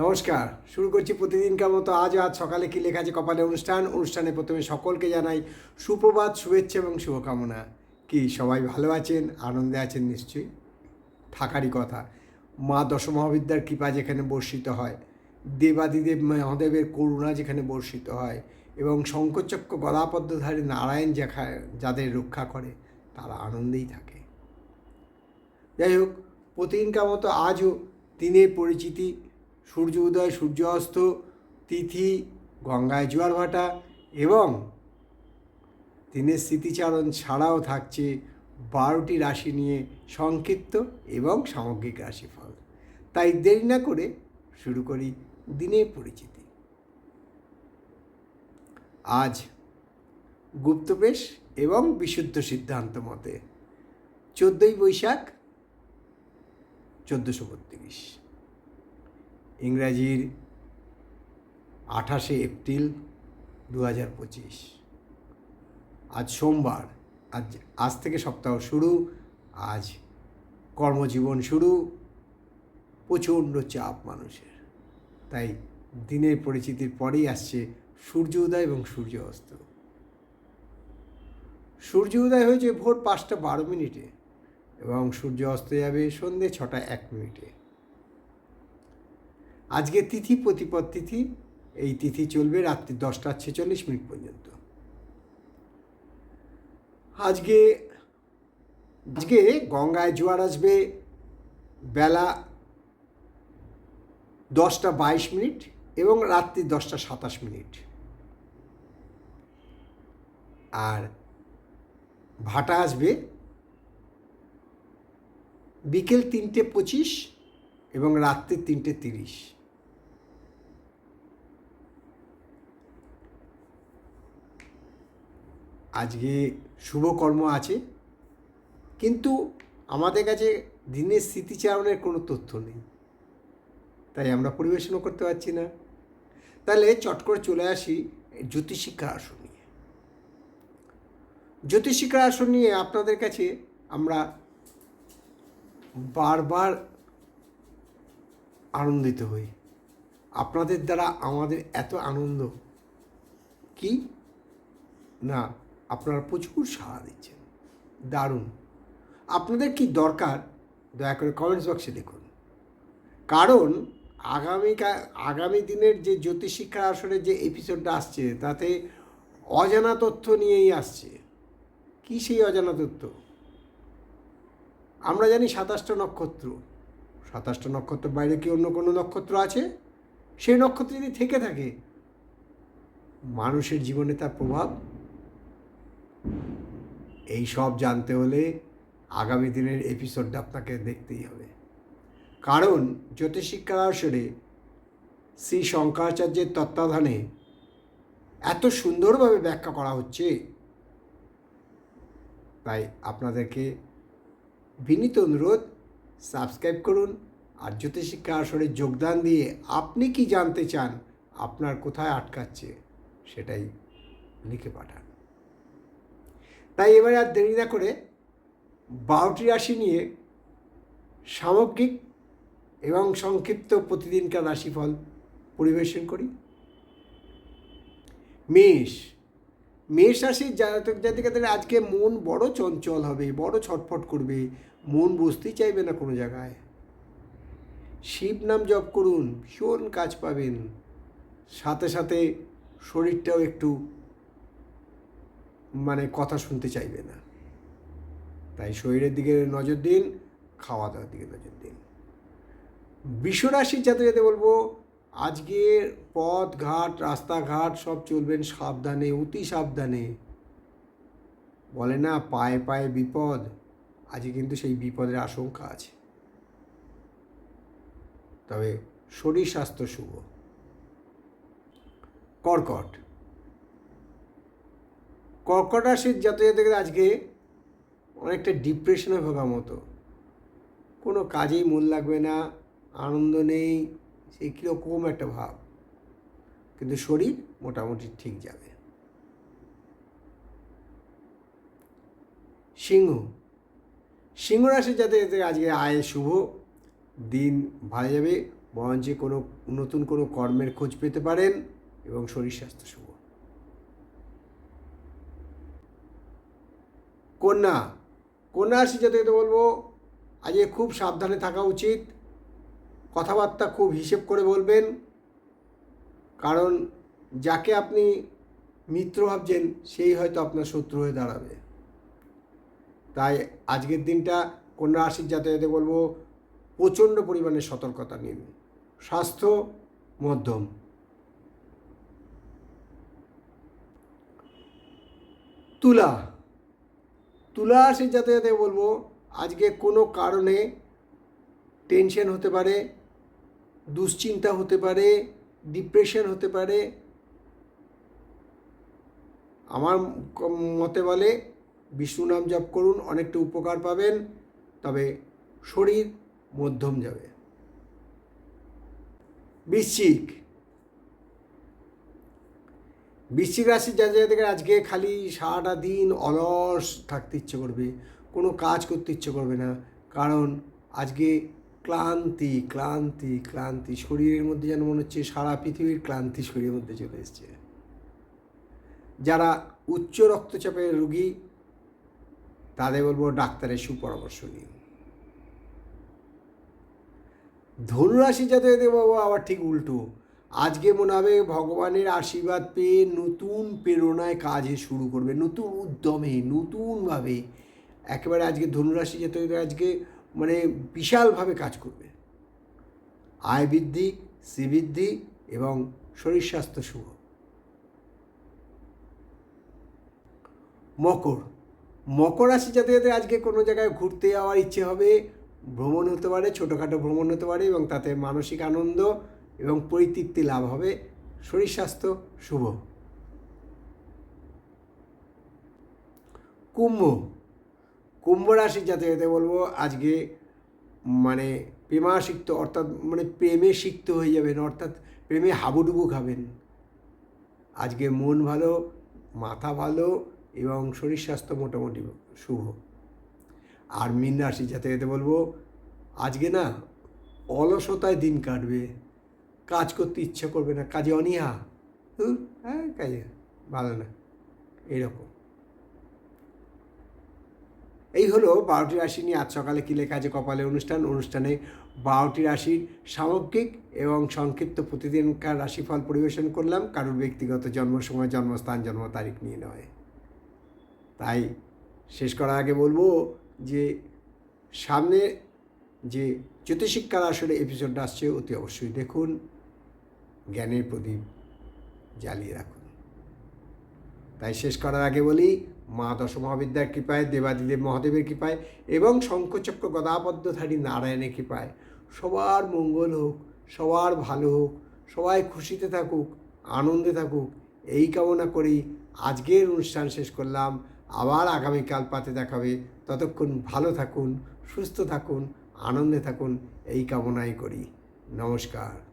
নমস্কার। শুরু করছি প্রতিদিনকার মতো আজ আজ সকালে কি লেখা আছে কপালে অনুষ্ঠান। অনুষ্ঠানে প্রথমে সকলকে জানাই সুপ্রভাত, শুভেচ্ছা এবং শুভকামনা। কি, সবাই ভালো আছেন? আনন্দে আছেন নিশ্চয়ই? থাকারই কথা। মা দশমহাবিদ্যার কৃপা যেখানে বর্ষিত হয়, দেবাদিদেব মহাদেবের করুণা যেখানে বর্ষিত হয় এবং শঙ্করচক্র গদাপদ্মধারী নারায়ণ যেখা, যাদের রক্ষা করে, তারা আনন্দেই থাকে। যাই হোক, প্রতিদিনকার মতো আজও দিনের পরিচিতি সূর্য উদয়, সূর্য অস্ত, তিথি, গঙ্গায় জোয়ার ভাটা এবং দিনের স্মৃতিচারণ ছাড়াও থাকছে বারোটি রাশি নিয়ে সংক্ষিপ্ত এবং সামগ্রিক রাশিফল। তাই দেরি না করে শুরু করি দিনের পরিচিতি। আজ গুপ্তবেশ এবং বিশুদ্ধ সিদ্ধান্ত মতে চোদ্দোই বৈশাখ, চোদ্দোশো বত্রিশ। ইংরাজির আঠাশে এপ্রিল দু হাজার পঁচিশ। আজ সোমবার, আজ আজ থেকে সপ্তাহ শুরু, আজ কর্মজীবন শুরু, প্রচণ্ড চাপ মানুষের। তাই দিনের পরিচিতির পরেই আসছে সূর্য উদয় এবং সূর্য অস্ত। সূর্য উদয় হয়েছে ভোর পাঁচটা বারো মিনিটে এবং সূর্য অস্ত যাবে সন্ধে ছটা এক মিনিটে। আজকে তিথি প্রতিপদ তিথি, এই তিথি চলবে রাত্রি দশটা ছেচল্লিশ মিনিট পর্যন্ত। আজকে আজকে গঙ্গায় জোয়ার আসবে বেলা দশটা বাইশ মিনিট এবং রাত্রি দশটা সাতাশ মিনিট। আর ভাটা আসবে বিকেল তিনটে পঁচিশ এবং রাত্রি তিনটে তিরিশ। আজকে শুভকর্ম আছে, কিন্তু আমাদের কাছে দিনের স্মৃতিচারণের কোনো তথ্য নেই। তাই আমরা পরিবেশনও করতে পারছি না। তাহলে চট করে চলে আসি জ্যোতিষিক্ষা আসন নিয়ে। জ্যোতিষিক্ষা আসন নিয়ে আপনাদের কাছে আমরা বারবার আনন্দিত হই। আপনাদের দ্বারা আমাদের এত আনন্দ, কি? না আপনারা প্রচুর সাড়া দিচ্ছেন। দারুণ। আপনাদের কি দরকার? দয়া করে কমেন্টস বক্সে লিখুন কারণ আগামীকা আগামী দিনের যে জ্যোতিষিক্ষা আসরের যে এপিসোডটা আসছে, তাতে অজানা তথ্য নিয়েই আসছে। কি সেই অজানা তথ্য? আমরা জানি সাতাশটা নক্ষত্র। সাতাশটা নক্ষত্রের বাইরে কি অন্য কোনো নক্ষত্র আছে? সেই নক্ষত্র যদি থেকে থাকে, মানুষের জীবনে তার প্রভাব এই সব জানতে হলে আগামী দিনের এপিসোডটা আপনাকে দেখতেই হবে। কারণ জ্যোতিষিক্ষা আসরে শ্রী শঙ্করাচার্যের তত্ত্বাবধানে এত সুন্দরভাবে ব্যাখ্যা করা হচ্ছে। তাই আপনাদেরকে বিনীত অনুরোধ সাবস্ক্রাইব করুন আর জ্যোতিষিক্ষা আসরে যোগদান দিয়ে আপনি কি জানতে চান, আপনার কোথায় আটকাচ্ছে, সেটাই লিখে পাঠান। তাই এবারে আর দেরি না করে বারোটি রাশি নিয়ে সামগ্রিক এবং সংক্ষিপ্ত প্রতিদিনকার রাশিফল পরিবেশন করি। মেষ। মেষ রাশির জাতক জাতিকাদের আজকে মন বড় চঞ্চল হবে, বড় ছটফট করবে, মন বসতেই চাইবে না কোনো জায়গায়। শিব নাম জপ করুন ভীষণ কাজ পাবেন, সাথে সাথে শরীরটাও একটু মানে কথা শুনতে চাইবে না। তাই শরীরের দিকে নজর দিন, খাওয়া দাওয়ার দিকে নজর দিন। বিশ্বরাশির যাতে যাতে বলব, আজকের পথ, ঘাট, রাস্তাঘাট সব চলবেন সাবধানে, অতি সাবধানে। বলে না, পায়ে পায়ে বিপদ, আজকে কিন্তু সেই বিপদের আশঙ্কা আছে। তবে শরীর স্বাস্থ্য শুভ। কর্কট। কর্কট রাশির যাতে আজকে অনেকটা ডিপ্রেশনে ভোগা মতো কোনো কাজেই মন লাগবে না, আনন্দ নেই সেই কীরকম একটা ভাব। কিন্তু শরীর মোটামুটি ঠিক যাবে। সিংহ। সিংহ রাশি যাতে আজকে আয় শুভ, দিন ভালো যাবে। বরঞ্চ কোনো নতুন কোনো কর্মের খোঁজ পেতে পারেন এবং শরীর স্বাস্থ্য শুভ। কন্যা কন্যা রাশি বলব, আজকে খুব সাবধানে থাকা উচিত। কথাবার্তা খুব হিসেব করে বলবেন। কারণ যাকে আপনি মিত্র ভাবছেন, সেই হয়তো আপনার শত্রু হয়ে দাঁড়াবে। তাই আজকের দিনটা কন্যা রাশির জাতকদের বলব, প্রচণ্ড পরিমাণে সতর্কতা নিন। স্বাস্থ্য, মধ্যম। তুলা। তুলা রাশির যাতে বলব, আজকে কোনো কারণে টেনশন হতে পারে, দুশ্চিন্তা হতে পারে ডিপ্রেশন হতে পারে, আমার মতে বলে বিষ্ণু নাম জপ করুন, অনেকটা উপকার পাবেন, তবে শরীর মধ্যম যাবে। বৃশ্চিক বৃশ্চিক রাশির যা জায়গা আজকে খালি সারাটা দিন অলস থাকতে ইচ্ছে করবে, কোনো কাজ করতে ইচ্ছে করবে না। কারণ আজকে ক্লান্তি ক্লান্তি ক্লান্তি। শরীরের মধ্যে যেন মনে হচ্ছে সারা পৃথিবীর ক্লান্তি শরীরের মধ্যে চলে এসছে। যারা উচ্চ রক্তচাপের রোগী, তাদের বলব ডাক্তারের সুপরামর্শ নিন। ধনুরাশি যাতে বাবু আবার ঠিক উল্টো। আজকে মনে হবে ভগবানের আশীর্বাদ পেয়ে নতুন প্রেরণায় কাজে শুরু করবে, নতুন উদ্যমে, নতুনভাবে। একেবারে আজকে ধনুরাশি যেতে আজকে মানে বিশালভাবে কাজ করবে। আয় বৃদ্ধি শ্রীবৃদ্ধি এবং শরীর স্বাস্থ্য শুভ। মকর। মকর রাশি জাতকদের আজকে কোনো জায়গায় ঘুরতে যাওয়ার ইচ্ছে হবে, ভ্রমণ হতে পারে, ছোটোখাটো ভ্রমণ হতে পারে এবং তাতে মানসিক আনন্দ এবং পরিতৃপ্তি লাভ হবে। শরীর স্বাস্থ্য শুভ। কুম্ভ। কুম্ভ রাশির জাতকদের বলব, আজকে মানে প্রেমাসিক্ত, অর্থাৎ মানে প্রেমে সিক্ত হয়ে যাবেন, অর্থাৎ প্রেমে হাবুডুবু খাবেন। আজকে মন ভালো, মাথা ভালো এবং শরীর স্বাস্থ্য মোটামুটি শুভ। আর মীন রাশি যাতে যেতে বলব, আজকে না অলসতায় দিন কাটবে। কাজ করতে ইচ্ছা করবে না, কাজে অনীহা। হ্যাঁ কাজে ভালো না এইরকম এই হলো বারোটি রাশি নিয়ে আজ সকালে কিলে কাজে কপালে অনুষ্ঠান। অনুষ্ঠানে বারোটি রাশির সামগ্রিক এবং সংক্ষিপ্ত প্রতিদিনকার রাশিফল পরিবেশন করলাম। কারোর ব্যক্তিগত জন্ম সময়, জন্মস্থান, জন্ম তারিখ নিয়ে নয়। তাই শেষ করার আগে বলব যে সামনে যে জ্যোতিষিক্ষার আসলে এপিসোডটা আসছে, অতি অবশ্যই দেখুন। জ্ঞানের প্রদীপ জ্বালিয়ে রাখুন। তাই শেষ করার আগে বলি, মা দশমহাবিদ্যার কৃপায়, দেবাদিদেব মহাদেবের কৃপায় এবং শঙ্খচক্র গদাবদ্ধধারী নারায়ণের কৃপায় সবার মঙ্গল হোক, সবার ভালো হোক, সবাই খুশিতে থাকুক, আনন্দে থাকুক, এই কামনা করেই আজকের অনুষ্ঠান শেষ করলাম। আবার আগামীকাল পাতে দেখাবে ততক্ষণ ভালো থাকুন, সুস্থ থাকুন, আনন্দে থাকুন, এই কামনাই করি। নমস্কার।